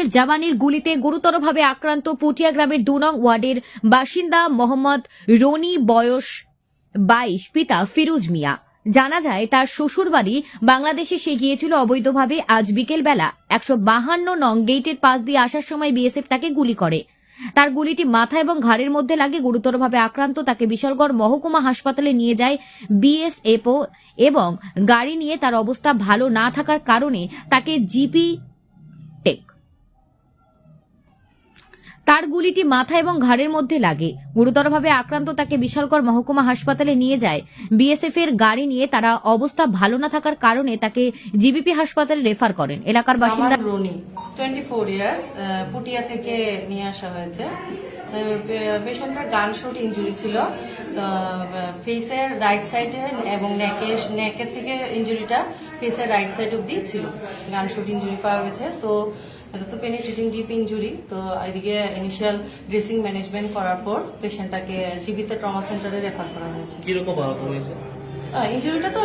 এর জওয়ানের গুলিতে গুরুতরভাবে আক্রান্ত পুটিয়া গ্রামের দু নং ওয়ার্ডের বাসিন্দা মোহাম্মদ রনি বয়স বাইশ, পিতা ফিরোজ মিয়া। জানা যায়, তার শ্বশুরবাড়ি বাংলাদেশে সে গিয়েছিল অবৈধভাবে আজ বিকেলবেলা। একশো বাহান্ন নং গেটের পাশ দিয়ে আসার সময় বিএসএফ তাকে গুলি করে। তার গুলিটি মাথা এবং ঘাড়ের মধ্যে লাগে, গুরুতরভাবে আক্রান্ত তাকে বিশালগড় মহকুমা হাসপাতালে নিয়ে যায় বিএসএফও এবং গাড়ি নিয়ে তার অবস্থা ভালো না থাকার কারণে তাকে জিপি টেক তার গুলিটি মাথা এবং ঘাড়ের মধ্যে লাগে। গুরুতরভাবে আক্রান্ত তাকে বিশালগড় মহকুমা হাসপাতালে নিয়ে যায়। বিএসএফ এর গাড়ি নিয়ে তারা অবস্থা ভালো না থাকার কারণে তাকে জিবিপি হাসপাতালে রেফার করেন। এলাকার বাসিন্দা টোয়েন্টি ফোর ইয়ার্স পুটিয়া থেকে নিয়ে আসা হয়েছে। পেশেন্টের গান শুট ইঞ্জুরি ছিল। ফেসের রাইট সাইডে এবং নেকে নেকের থেকে ইঞ্জুরিটা ফেসের রাইট সাইড অব্দি ছিল। গান শুট ইঞ্জুরি পাওয়া গেছে। তো এটা তো পেনিট্রেটিং ডিপ ইঞ্জুরি তো এদিকে ইনিশিয়াল ড্রেসিং ম্যানেজমেন্ট করার পর পেশেন্টটাকে জীবিত ট্রমা সেন্টারে রেফার করা হয়েছে। কীরকম হয়েছে? ইঞ্জুরিটা তো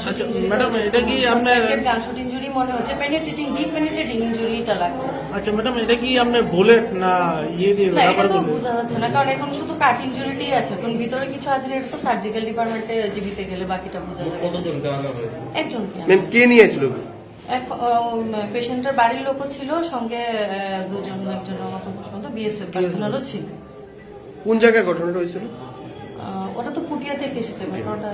আচ্ছা, ম্যাডাম, এটা কি আপনার- গানশুট ইঞ্জুরি মনে হচ্ছে পেনিট্রেটিং ডিপ পেনিট্রেটিং ইঞ্জুরিটা লাগছে। আচ্ছা ম্যাডাম এটা কি আপনার বুলেট না ইয়ে দিয়ে না এটা তো বোঝা যাচ্ছে না কারণ এখন শুধু কাট ইঞ্জুরিটি আছে এখন ভিতরে কিছু আছে এটা তো সার্জিক্যাল ডিপার্টমেন্টে জীবিতে গেলে বাকিটা বোঝা যাবে কতজনকে আনা হয়েছে একজনকে ম্যাম কে নিয়ে পেশেন্টের বাড়ির লোকও ছিল সঙ্গে দুজন একজন আমার তো পছন্দ বিএসএফ পার্সোনালও ছিল। কোন জায়গায় ঘটনাটা হয়েছিল? ওটা তো পুটিয়া থেকে এসেছে ঘটনাটা